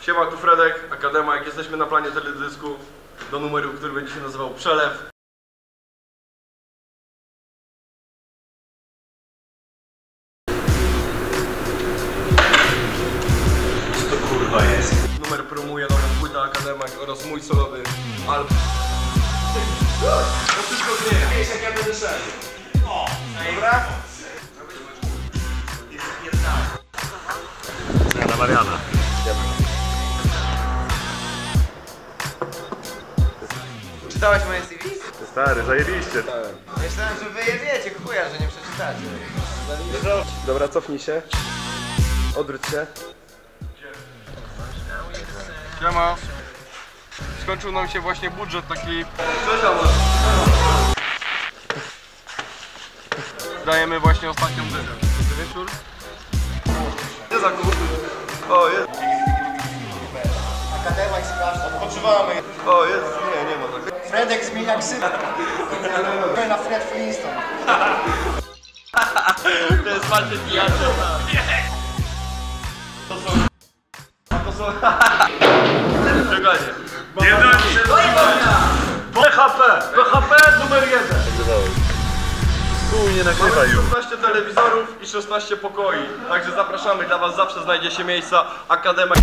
Siema, tu Fredek, Akademik. Jesteśmy na planie teledysku do numeru, który będzie się nazywał Przelew. Co to kurwa jest? Numer promuje nową płytę Akademik oraz mój solowy album. To wszystko zmienia. Wiesz jak ja będę szedł. O, dobra? Na Mariana. Czytałeś moje CV? Stary, zajebiście. Myślałem, że wy jebiecie chuja, że nie przeczytacie. Dobra, cofnij się. Odwróć się. Siema. Skończył nam się właśnie budżet taki... Dajemy właśnie ostatnią dychę. Dobry wieczór. Gdzie zakup? O, jest. Akademik sprawdza. Odpoczywamy. O, jest. Nie, nie ma tak. Fredek zmienia ksywę. na Fred Flintstone. To jest Marcin Pijaczy. To są... A to są... Czekajcie. Jeden, PHP! PHP numer jeden! Chuj, nie nagrywaj już. 16 telewizorów i 16 pokoi. Także zapraszamy, dla was zawsze znajdzie się miejsca. Akademia.